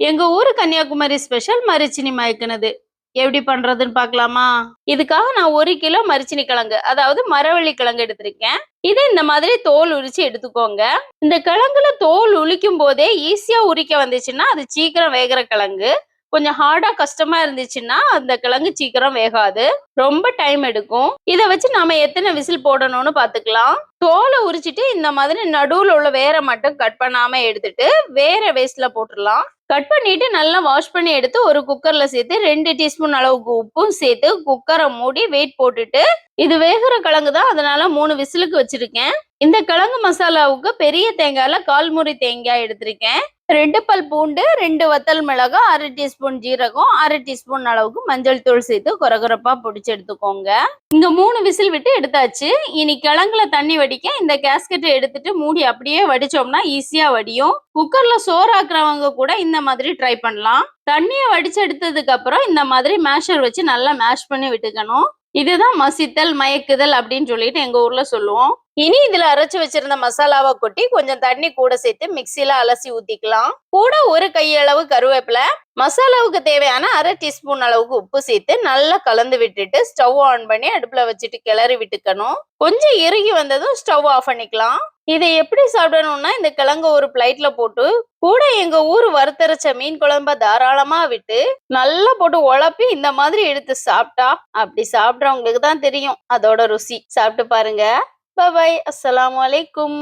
எங்க ஊர் கன்னியாகுமரி ஸ்பெஷல் மரிச்சினி மயக்கினது. எப்படி பண்றதுன்னு பாக்கலாமா இதுக்காக நான் ஒரு கிலோ மரிச்சினி கிழங்கு அதாவது மரவள்ளி கிழங்கு எடுத்திருக்கேன். இதை இந்த மாதிரி தோல் உரிச்சு எடுத்துக்கோங்க. இந்த கிழங்குல தோல் உரிக்கும் போதே ஈஸியா உரிக்க வந்துச்சுன்னா அது சீக்கிரம் வேகிற கிழங்கு. கொஞ்சம் ஹார்டா கஷ்டமா இருந்துச்சுன்னா அந்த கிழங்கு சீக்கிரம் வேகாது. ரொம்ப டைம் எடுக்கும். இதை வச்சு நாம எத்தனை விசில் போடணும்னு பாத்துக்கலாம் தோலை உரிச்சிட்டு இந்த மாதிரி நடுவுல உள்ள வேரை மட்டும் கட் பண்ணாம எடுத்துட்டு வேற வேஸ்ட்ல போட்டுடலாம். கட் பண்ணிட்டு நல்லா வாஷ் பண்ணி எடுத்து ஒரு குக்கர்ல சேர்த்து ரெண்டு டீஸ்பூன் அளவுக்கு உப்பும் சேர்த்து குக்கரை மூடி வெயிட் போட்டுட்டு இது வேகிற கிழங்கு தான் அதனால மூணு விசிலுக்கு வச்சிருக்கேன். இந்த கிழங்கு மசாலாவுக்கு பெரிய தேங்காயில கால்முறி தேங்காய் எடுத்திருக்கேன். ரெண்டு பல் பூண்டு ரெண்டு வத்தல் மிளகாய் அரை டீஸ்பூன் ஜீரகம் அரை டீஸ்பூன் அளவுக்கு மஞ்சள் தூள் சேர்த்து குறகுறப்பா பொடிச்சு எடுத்துக்கோங்க. இங்க மூணு விசில் விட்டு எடுத்தாச்சு. இனி கிழங்குல தண்ணி வடிக்க இந்த கேஸ்கெட்டை எடுத்துட்டு மூடி அப்படியே வடிச்சோம்னா ஈஸியா வடியும். குக்கர்ல சோறாக்குறவங்க கூட இந்த மாதிரி ட்ரை பண்ணலாம். தண்ணியை வடிச்செடுத்ததுக்கு அப்புறம் இந்த மாதிரி மேஷர் வச்சு நல்லா மேஷ் பண்ணி விட்டுக்கணும். இதுதான் மசித்தல் மயக்குதல் அப்படின்னு சொல்லிட்டு எங்க ஊர்ல சொல்லுவோம். இனி இதுல அரைச்சு வச்சிருந்த மசாலாவை கொட்டி கொஞ்சம் தண்ணி கூட சேர்த்து மிக்சில அலசி ஊத்திக்கலாம். கூட ஒரு கையளவு கருவேப்பிலை மசாலாவுக்கு தேவையான அரை டீஸ்பூன் அளவுக்கு உப்பு சேர்த்து நல்லா கலந்து விட்டுட்டு ஸ்டவ் ஆன் பண்ணி அடுப்புல வச்சுட்டு கிளறி விட்டுக்கணும். கொஞ்சம் இறுகி வந்ததும் ஸ்டவ் ஆஃப் பண்ணிக்கலாம். இதை எப்படி சாப்பிடணும்னா இந்த கிழங்க ஒரு பிளைட்ல போட்டு கூட எங்க ஊர் வறுத்தரைச்ச மீன் குழம்ப தாராளமா விட்டு நல்லா போட்டு உழப்பி இந்த மாதிரி எடுத்து சாப்பிட்டா அப்படி சாப்பிட்றவங்களுக்கு தான் தெரியும் அதோட ருசி. சாப்பிட்டு பாருங்க. பபாய் அஸ்ஸலாமு அலைக்கும்.